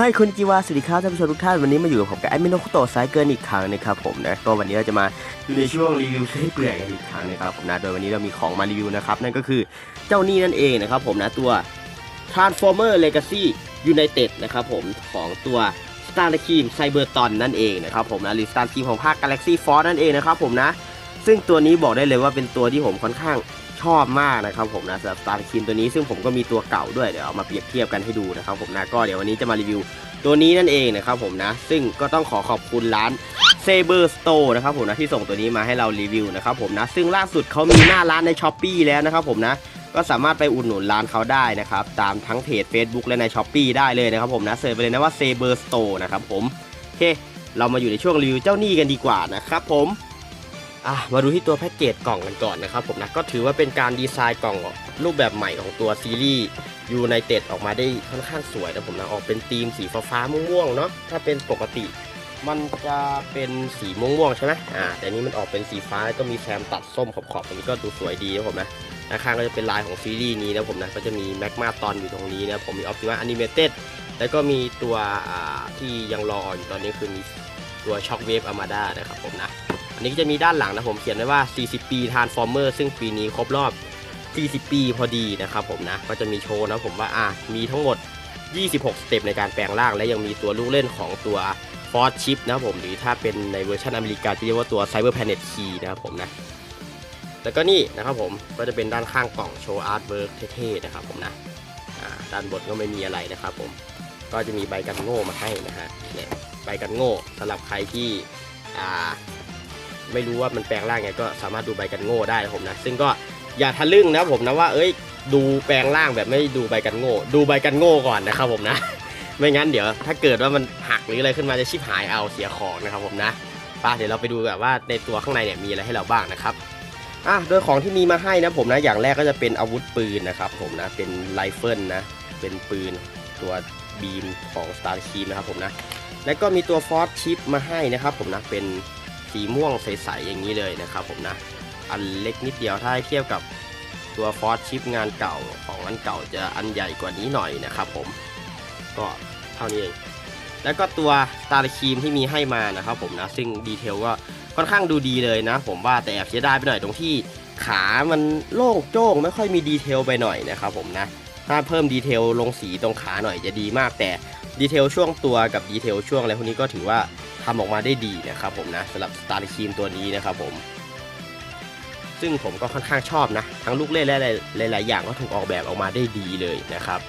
ให้คุณจิวาสวัสดีครับท่านผู้ชมทุกท่านวันนี้มาอยู่กับผมกับแอดมินโนคุโตะไซเกิลอีกครั้งนะครับผมนะก็วันนี้เราจะมาอยู่ในช่วงรีวิวให้เปลือยกันอีกครั้งนะครับผมนะโดยวันนี้เรามีของมารีวิวนะครับนั่นก็คือเจ้านี่นั่นเองนะครับผมนะตัว Transformer Legacy United นะครับผมของตัว Star t e a m Cybertron นั่นเองนะครับผมนะหรือ Star Team ของภาค Galaxy Force นั่นเองนะครับผมนะซึ่งตัวนี้บอกได้เลยว่าเป็นตัวที่ผมค่อนข้าง ชอบมากนะครับผมนะสำหรับ Star Team ตัวนี้ซึ่งผมก็มีตัวเก่าด้วยเดี๋ยวเอามาเปรียบเทียบกันให้ดูนะครับผมนะก็เดี๋ยววันนี้จะมารีวิวตัวนี้นั่นเองนะครับผมนะ ซึ่งก็ต้องขอขอบคุณร้าน Saber Store นะครับผมนะที่ส่งตัวนี้มาให้เรารีวิวนะครับผมนะ ซึ่งล่าสุดเขามีหน้าร้านใน s h อ p e e แล้วนะครับผมนะก็สามารถไปอุดหนุนร้านเขาได้นะครับ ตามทั้งเพจ Facebook และใน s h อ p e e ได้เลยนะครับผมนะเสิร์ชไปเลยนะว่า Saber Store นะครับผมโอเคเรามาอยู่ในช่วงรีวิวเจ้าหนี้กันดีกว่านะครับผม อะมาดูที่ตัวแพ็กเกจกล่องกันก่อนนะครับผมนะก็ถือว่าเป็นการดีไซน์กล่องรูปแบบใหม่ของตัวซีรีส์ยูไนเต็ดออกมาได้ค่อนข้างสวยนะผมนะออกเป็นธีมสีฟ้าม่วงๆเนาะถ้าเป็นปกติมันจะเป็นสีม่วงๆใช่ไหมอ่าแต่นี้มันออกเป็นสีฟ้าก็มีแซมตัดส้มขอบๆตรงนี้ก็ดูสวยดีนะผมนะด้านข้างก็จะเป็นลายของซีรีส์นี้นะผมนะก็จะมีแม็กมาตอนอยู่ตรงนี้นะผมมีออ t ติ a าอนิเมเต็ดแล้วก็มีตัวที่ยังรออยู่ตอนนี้คือมีตัวช็อคเวฟอามาดานะครับผมนะ อันนี้ก็จะมีด้านหลังนะผมเขียนไว้ว่า 40 ปี Transformer ซึ่งปีนี้ครบรอบ 40 ปีพอดีนะครับผมนะ ก็จะมีโชว์นะผมว่าอะมีทั้งหมด 26 สเต็ปในการแปลงร่าง และยังมีตัวลูกเล่นของตัวฟอร์ h ชิปนะครับผม หรือถ้าเป็นในเวอร์ชันอเมริกาจะเรียกว่าตัว Cyber Planet Key นะครับผมนะแล้วก็นี่นะครับผมก็จะเป็นด้านข้างกล่องโชว์อาร์ตเวิร์กเท่ๆนะครับผมนะด้านบนก็ไม่มีอะไรนะครับผมก็จะมีใบกันโง่มาให้นะฮะเนี่ยใบกันโง่สำหรับใครที่ ไม่รู้ว่ามันแปลงร่างไงก็สามารถดูใบกันโง่ได้ผมนะ ซึ่งก็อย่าทะลึ่งนะผมนะว่า เอ้ย ดูแปลงร่างแบบไม่ดูใบกันโง่ ดูใบกันโง่ก่อนนะครับผมนะ ไม่งั้นเดี๋ยว ถ้าเกิดว่ามันหักหรืออะไรขึ้นมาจะชิบหายเอาเสียของนะครับผมนะป้าเดี๋ยวเราไปดูแบบว่าในตัวข้างในเนี่ยมีอะไรให้เราบ้างนะครับอะโดยของที่มีมาให้นะผมนะอย่างแรกก็จะเป็นอาวุธปืนนะครับผมนะเป็นไรเฟิลนะเป็นปืนตัวบีมของ Star t e a m นะครับผมนะแล้วก็มีตัวฟอสชิปมาให้นะครับผมนะเป็น สีม่วงใสๆอย่างนี้เลยนะครับผมนะ อันเล็กนิดเดียวถ้าเทียบกับตัวฟอสชิปงานเก่าของอันเก่าจะอันใหญ่กว่านี้หน่อยนะครับผมก็เท่านี้เองแล้วก็ตัวตาร์ครีมที่มีให้มานะครับผมนะซึ่งดีเทลก็ค่อนข้างดูดีเลยนะ ผมว่าแต่แอบเสียดายไปหน่อยตรงที่ขามันโล่งโจ้งไม่ค่อยมีดีเทลไปหน่อยนะครับผมนะถ้าเพิ่มดีเทลลงสีตรงขาหน่อยจะดีมากแต่ดีเทลช่วงตัวกับดีเทลช่วงอะไรพวกนี้ก็ถือว่า ทำออกมาได้ดีนะครับผมนะสำหรับสตาร์ครีมตัวนี้นะครับผม ซึ่งผมก็ค่อนข้างชอบนะ ทั้งลูกเล่นและหลาย ๆ อย่างก็ถูกออกแบบออกมาได้ดีเลยนะครับ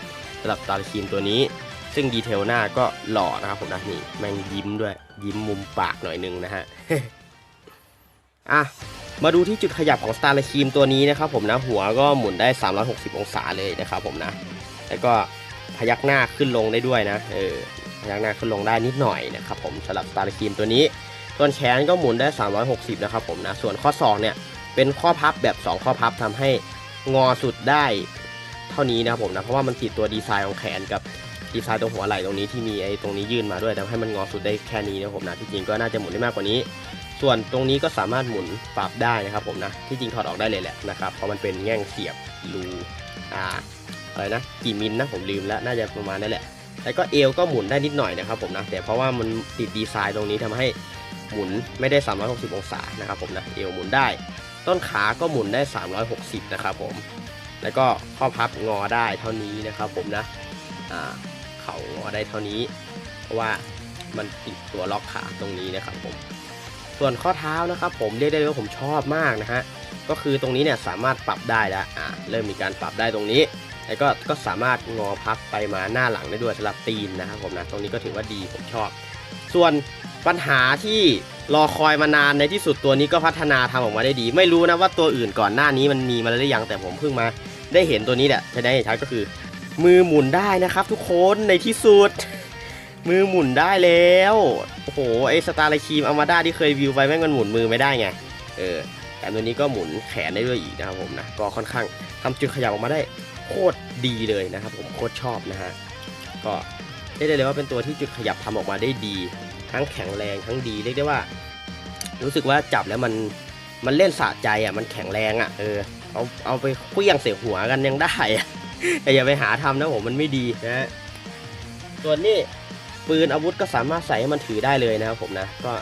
สำหรับสตาร์ครีมตัวนี้ ซึ่งดีเทลหน้าก็หล่อนะครับผมนะนี่แม่งยิ้มด้วย ยิ้มมุมปากหน่อยนึงนะฮะอะมาดูที่จุดขยับของ Star ครีมตัวนี้นะครับผมนะหัวก็หมุนได้ 360 องศาเลยนะครับผมนะ แล้วก็พยักหน้าขึ้นลงได้ด้วยนะ เออ ยักหน้าขึ้นลงได้นิดหน่อยนะครับผมสำหรับ Star ครีมตัวนี้ส่วนแขนก็หมุนได้ 360 นะครับผมนะ ส่วนข้อศอกเนี่ยเป็นข้อพับแบบ 2 ข้อพับทำให้งอสุดได้เท่านี้นะครับผมนะ เพราะว่ามันติดตัวดีไซน์ของแขนกับดีไซน์ตรงหัวไหล่ตรงนี้ที่มีไอ้ตรงนี้ยื่นมาด้วยทำให้มันงอสุดได้แค่นี้นะครับผมนะ ที่จริงก็น่าจะหมุนได้มากกว่านี้ ส่วนตรงนี้ก็สามารถหมุนปรับได้นะครับผมนะ ที่จริงถอดออกได้เลยแหละนะครับ เพราะมันเป็นแง่งเสียบรูอ่าอะไรนะกี่มิลนะผมลืมแล้วน่าจะประมาณนั่นแหละ แล้วก็เอวก็หมุนได้นิดหน่อยนะครับผมนะแต่เพราะว่ามันติดดีไซน์ตรงนี้ทำให้หมุนไม่ได้ 360 องศานะครับผมนะเอวหมุนได้ ต้นขาก็หมุนได้ 360 นะครับผม แล้วก็ข้อพับงอได้เท่านี้นะครับผมนะอ่าเขางอได้เท่านี้ เพราะว่ามันติดตัวล็อกขาตรงนี้นะครับผม ส่วนข้อเท้านะครับผมเรียกได้ว่าผมชอบมากนะฮะก็คือตรงนี้เนี่ยสามารถปรับได้แล้วอ่าเริ่มมีการปรับได้ตรงนี้ แล้วก็ก็สามารถงอพับไปมาหน้าหลังได้ด้วยสำหรับตีนนะครับผมนะตรงนี้ก็ถือว่าดีผมชอบ ส่วนปัญหาที่รอคอยมานานในที่สุดตัวนี้ก็พัฒนาทำออกมาได้ดี ไม่รู้นะว่าตัวอื่นก่อนหน้านี้มันมีมาแล้วหรือยังแต่ผมเพิ่งมา ได้เห็นตัวนี้แหละใช้ได้ชัดก็คือ มือหมุนได้นะครับ ทุกคนในที่สุด มือหมุนได้แล้วโอ้โหไอสตาร์ไลคีมอามาด้าที่เคยวิวไปแม่งมันหมุนมือไม่ได้ไงเออแต่ตัวนี้ก็หมุนแขนได้ด้วยอีกนะครับผมนะก็ค่อนข้างทำจุดขยับออกมาได้ โคตรดีเลยนะครับ ผมโคตรชอบนะฮะก็เรียกได้เลยว่าเป็นตัวที่จุดขยับทำออกมาได้ดี ทั้งแข็งแรงทั้งดีเรียกได้ว่า รู้สึกว่าจับแล้วมันมันเล่นสะใจอะมันแข็งแรงอะเออเอาเอาไปเคลี้ยงเสียหัวกันยังได้อะแต่อย่าไปหาทำนะผมมันไม่ดีนะส่วนนี้ปืนอาวุธก็สามารถใส่ให้มันถือได้เลยนะครับผมนะก็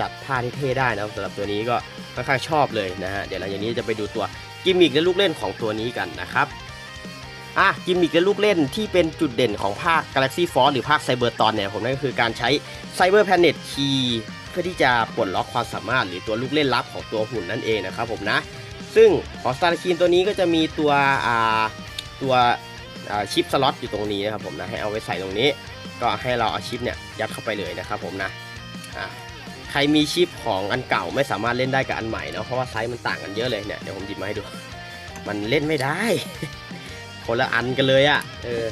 จัดท่าที่เท่ได้นะสำหรับตัวนี้ก็ค่อนข้างชอบเลยนะฮะเดี๋ยวหลังจากนี้จะไปดูตัวกิมมิคและลูกเล่นของตัวนี้กันนะครับ อะกิมมิคและลูกเล่นที่เป็นจุดเด่นของภาค Galaxy Force หรือภาค Cyber ตอนเนี่ยผมนั่นก็คือการใช้ Cyber Planet Key เพื่อที่จะปลดล็อกความสามารถ หรือตัวลูกเล่นลับของตัวหุ่นนั่นเองนะครับผมนะ ซึ่งของ Star k e e ตัวนี้ก็จะมีตัวอ่าตัวชิปสล็อตอยู่ตรงนี้นะครับผมนะให้เอาไว้ใส่ตรงนี้ ก็ให้เราเอาชิปเนี่ยยัดเข้าไปเลยนะครับผมนะใครมีชิปของอันเก่าไม่สามารถเล่นได้กับอันใหม่เนาะเพราะว่าไซส์มันต่างกันเยอะเลยเนี่ยเดี๋ยวผมหยิบมาให้ดู มันเล่นไม่ได้ คนละอันกันเลยอะ่ะเออ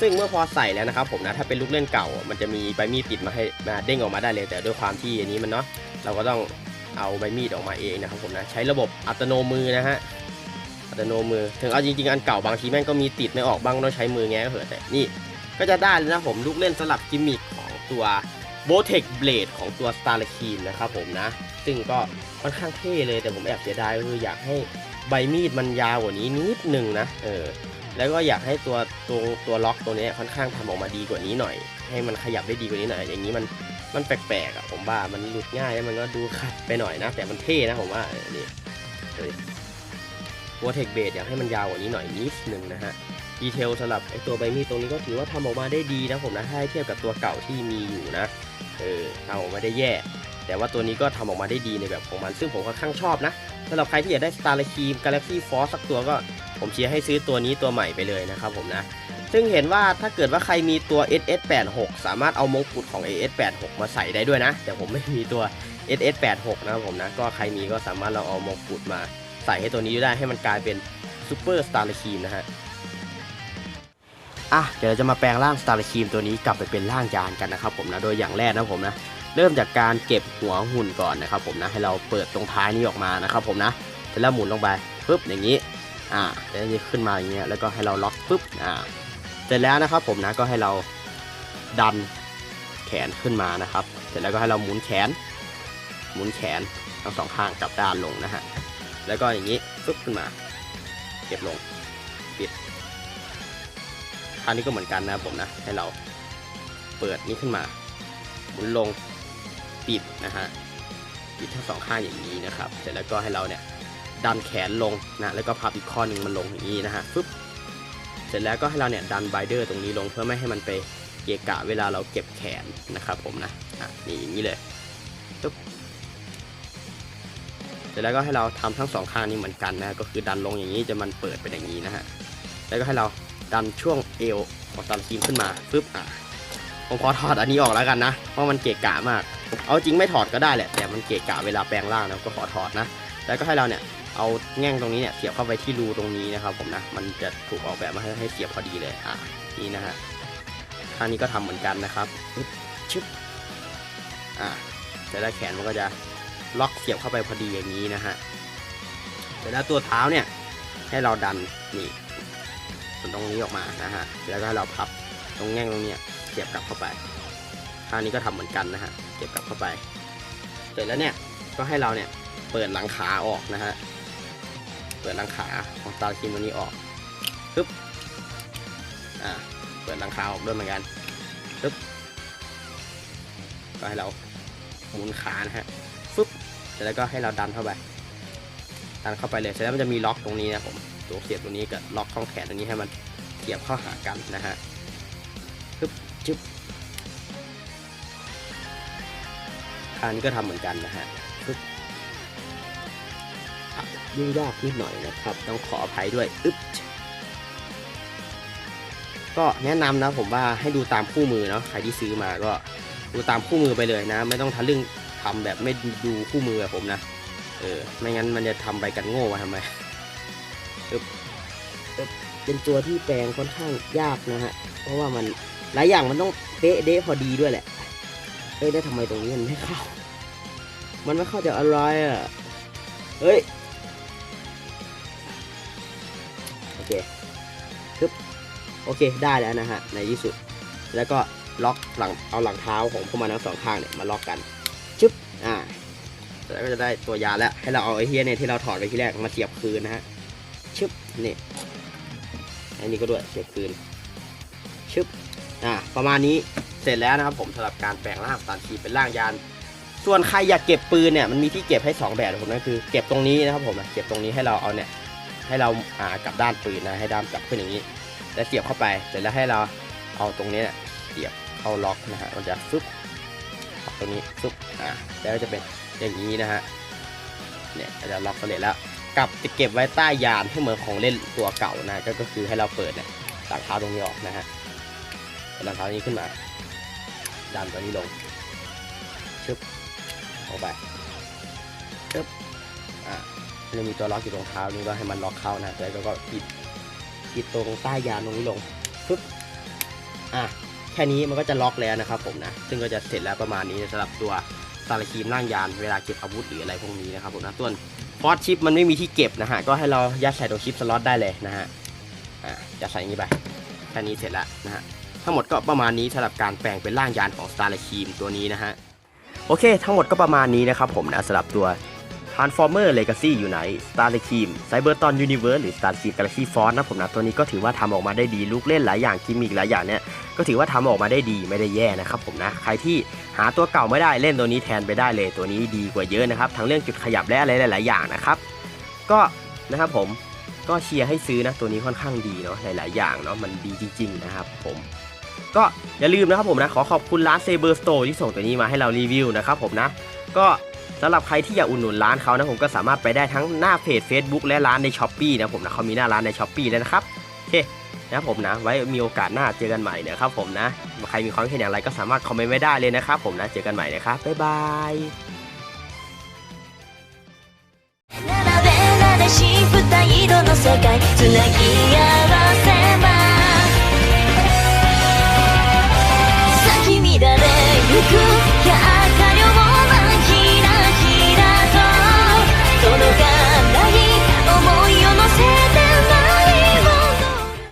ซึ่งเมื่อพอใส่แล้วนะครับผมนะถ้าเป็นลูกเล่นเก่า มันจะมีใบมีดติดมาให้มาเด้งออกมาได้เลย แต่ด้วยความที่อันนี้มันเนาะเราก็ต้องเอาใบมีดออกมาเองนะครับผมนะใช้ระบบอัตโนมือนะฮะอัตโนมือ ถึงเอาจริงๆอันเก่าบางทีแม่งก็มีติดไม่ออกบ้างต้องใช้มือแงะก็เถอะแต่นี่ก็จะได้เลยนะผมลูกเล่นสลับกิมมิคของตัวโบเทคเบลดของตัว s t a r คีนนะครับผมนะ ซึ่งก็ ค่อนข้างเท่เลยแต่ผมแอบเสียดายคืออยากให้ใบมีดมันยาวกว่านี้นิดหนึ่งนะเออแล้วก็อยากให้ตัวตัวตัวล็อกตัวนี้ค่อนข้างทำออกมาดีกว่านี้หน่อย ให้มันขยับได้ดีกว่านี้หน่อยอย่างนี้มันมันแปลกๆอะผมว่ามันหลุดง่ายแล้วมันก็ดูขัดไปหน่อยนะ แต่มันเท่นะผมว่านี่ตัวเทคเบดอยากให้มันยาวกว่านี้หน่อยนิดนึงนะฮะดีเทลสำหรับไอตัวใบมีดตรงนี้ก็ถือว่าทำออกมาได้ดีนะผมนะถ้าให้เทียบกับตัวเก่าที่มีอยู่นะเออทำออกมาได้แย่ แต่ว่าตัวนี้ก็ทำออกมาได้ดีในแบบของมัน ซึ่งผมค่อนข้างชอบนะสำหรับใครที่อยากได้ Star l e a m Galaxy Force สักตัวก็ผมเชียร์ให้ซื้อตัวนี้ตัวใหม่ไปเลยนะครับผมนะ ซึ่งเห็นว่าถ้าเกิดว่าใครมีตัว SS86 สามารถเอามงกุฎของ AS86 มาใส่ได้ด้วยนะ แต่ผมไม่มีตัว SS86 นะครับผมนะ ก็ใครมีก็สามารถเราเอามงกุฎมาใส่ให้ตัวนี้ได้ให้มันกลายเป็น Super Star l e a m นะฮะอะเดี๋ยวเราจะมาแปลงร่างสตาร์คีมตัวนี้กลับไปเป็นร่างยานกันนะครับผมนะ โดยอย่างแรกนะผมนะ เริ่มจากการเก็บหัวหุ่นก่อนนะครับ ผมนะให้เราเปิดตรงท้ายนี้ออกมานะครับผมนะเสร็จแล้วหมุนลงไปปุ๊บอย่างนี้อ่าแล้วจะขึ้นมาอย่างเงี้ยแล้วก็ให้เราล็อกปุ๊บอ่าเสร็จแล้วนะครับผมนะก็ให้เราดันแขนขึ้นมานะครับ เสร็จแล้วก็ให้เราหมุนแขน หมุนแขนทั้งสองข้างกลับด้านลงนะฮะแล้วก็อย่างนี้ปุ๊บขึ้นมาเก็บลงครานี้ก็เหมือนกันนะครับผมนะให้เราเปิดนี้ขึ้นมา หมุนลง ปิดนะฮะปิดทั้งสองข้างอย่างนี้นะครับ เสร็จแล้วก็ให้เราเนี่ยดันแขนลงนะแล้วก็พับอีกข้อหนึ่งมันลงอย่างนี้นะฮะฟึบเสร็จแล้วก็ให้เราเนี่ยดันไบเดอร์ตรงนี้ลงเพื่อไม่ให้มันไปเกะกะเวลาเราเก็บแขนนะครับผมนะอะนี่อย่างนี้เลยปึ๊บเสร็จแล้วก็ให้เราทำทั้งสองข้างนี้เหมือนกันนะก็คือดันลงอย่างนี้จะมันเปิดเป็นอย่างนี้นะฮะแล้วก็ให้เราดันช่วงเอวของตาคีมขึ้นมาปึ๊บอะผมขอถอดอันนี้ออกแล้วกันนะเพราะมันเกะกะมาก เอาจริงไม่ถอดก็ได้แหละ แต่มันเกะกะเวลาแปลงร่างนะก็ขอถอดนะ แล้วก็ให้เราเนี่ยเอาแง่งตรงนี้เนี่ยเสียบเข้าไปที่รูตรงนี้นะครับผมนะ มันจะถูกออกแบบมาให้ให้เสียบพอดีเลยอะนี่นะฮะข้างนี้ก็ทำเหมือนกันนะครับชึบอะเสร็จแล้วแขนมันก็จะล็อกเสียบเข้าไปพอดีอย่างนี้นะฮะเสร็จแล้วตัวเท้าเนี่ยให้เราดันนี่ส่วนตรงนี้ออกมานะฮะแล้วก็ให้เราพับตรงแง่งตรงเนี้ยเสียบกลับเข้าไปข้างนี้ก็ทำเหมือนกันนะฮะ เสียบกลับเข้าไป เสร็จแล้วเนี่ยก็ให้เราเนี่ยเปิดหลังขาออกนะฮะ เปิดหลังขาของตาคิมตัวนี้ออกปึ๊บ อ่า เปิดหลังขาออกด้วยเหมือนกันปึ๊บ ก็ให้เราหมุนขานะฮะฟึบเสร็จแล้วก็ให้เราดันเข้าไป ดันเข้าไปเลยเสร็จแล้วมันจะมีล็อกตรงนี้นะผมตัวเสียบตรงนี้กับล็อกข้องแขนตรงนี้ให้มันเสียบเข้าหากันนะฮะปึ๊บจึ๊บางนี้ก็ทำเหมือนกันนะฮะปึ๊บยุ่งยากนิดหน่อยนะครับ ต้องขออภัยด้วยอึ๊บก็แนะนำนะผมว่าให้ดูตามคู่มือเนาะใครที่ซื้อมาก็ดูตามคู่มือไปเลยนะ ไม่ต้องทะลึ่งทำแบบไม่ดูคู่มือแบบผมนะเออไม่งั้นมันจะทำใบกันโง่มาทำไมเป็นตัวที่แปลงค่อนข้างยากนะฮะเพราะว่ามันหลายอย่างมันต้องเป๊ะเดะพอดีด้วยแหละ เอ้ยได้ทำไมตรงนี้มันไม่เข้า มันไม่เข้าจากอะไรอะ เฮ้ย โอเคปึ๊บโอเคได้แล้วนะฮะ ในที่สุด แล้วก็ล็อกหลังเอาหลังเท้าของพวกมันทั้งสองข้างเนี่ยมาล็อกกัน ชึบ อ่า แล้วก็จะได้ตัวยาแล้ว ให้เราเอาไอ้เฮียเนี่ยที่เราถอดไปที่แรกมาเสียบคืนนะฮะ ชึบ นี่ อันนี้ก็ด้วยเสียบคืน ชึบ อ่าประมาณนี้เสร็จแล้วนะครับผมสำหรับการแปลงร่างสตาร์คีเป็นร่างยาน ส่วนใครอยากเก็บปืนเนี่ยมันมีที่เก็บให้สองแบบผมนั่นคือเก็บตรงนี้นะครับผมเก็บตรงนี้ให้เราเอาเนี่ยให้เราอ่ากลับด้านปืนนะให้ด้ามกลับขึ้นอย่างนี้ แล้วเสียบเข้าไปเสร็จแล้วให้เราเอาตรงนี้เนี่ยเสียบเข้าล็อกนะฮะมันจะฟึบตรงนี้ฟึบอ่าแล้วจะเป็นอย่างนี้นะฮะเนี่ยจะล็อกสำเร็จแล้วกลับจะเก็บไว้ใต้ยานให้เหมือนของเล่นตัวเก่านะก็คือให้เราเปิดเนี่ยหลังเท้าตรงนี้ออกนะฮะ หลังเท้านี้ขึ้นมา ดันตัวนี้ลงชึบออกไปชึบอ่ามันจะมีตัวล็อกอยู่ตรงเท้านี้ก็ให้มันล็อกเข้านะแล้วก็ก็ปิดปิดตรงใต้ยานตรงนี้ลงปึ๊บอะแค่นี้มันก็จะล็อกแล้วนะครับผมนะ ซึ่งก็จะเสร็จแล้วประมาณนี้สำหรับตัวซาลาคีมร่างยานเวลาเก็บอาวุธหรืออะไรพวกนี้นะครับผมนะส่วนฟอสชิปมันไม่มีที่เก็บนะฮะ ก็ให้เรายัดใส่ตรงชิปสล็อตได้เลยนะฮะ อะยัดใส่อย่างนี้ไป แค่นี้เสร็จแล้วนะฮะ ทั้งหมดก็ประมาณนี้สำหรับการแปลงเป็นร่างยานของสตาร์คีมตัวนี้นะฮะ โอเค ทั้งหมดก็ประมาณนี้นะครับผมนะสำหรับตัว Transformer Legacy Unite Star Team Cybertron Universe หรือ Star Team Galaxy Force นะผมนะตัวนี้ก็ถือว่าทำออกมาได้ดีลูกเล่นหลายอย่างกิมมิกหลายอย่างเนี่ยก็ถือว่าทำออกมาได้ดีไม่ได้แย่นะครับผมนะใครที่หาตัวเก่าไม่ได้เล่นตัวนี้แทนไปได้เลยตัวนี้ดีกว่าเยอะนะครับทั้งเรื่องจุดขยับและอะไรหลาย ๆ อย่างนะครับก็นะครับผมก็เชียร์ให้ซื้อนะตัวนี้ค่อนข้างดีเนาะหลาย ๆ อย่างเนาะมันดีจริง ๆ นะครับผม ก็อย่าลืมนะครับผมนะ ขอขอบคุณร้าน Saber Store ที่ส่งตัวนี้มาให้เรารีวิวนะครับผมนะ ก็สำหรับใครที่อยากอุดหนุนร้านเขานะผมก็สามารถไปได้ทั้งหน้าเพจ Facebook และร้านใน s h อ p e e นะผมนะเขามีหน้าร้านใน s h อ p e e แล้วนะครับโอเคนะครับผมนะ ไว้มีโอกาสหน้าเจอกันใหม่นะครับผมนะ ใครมีความเห็นอย่างไรก็สามารถคอมเมนต์ไว้ได้เลยนะครับผมนะ เจอกันใหม่นะครับ บ๊ายบาย く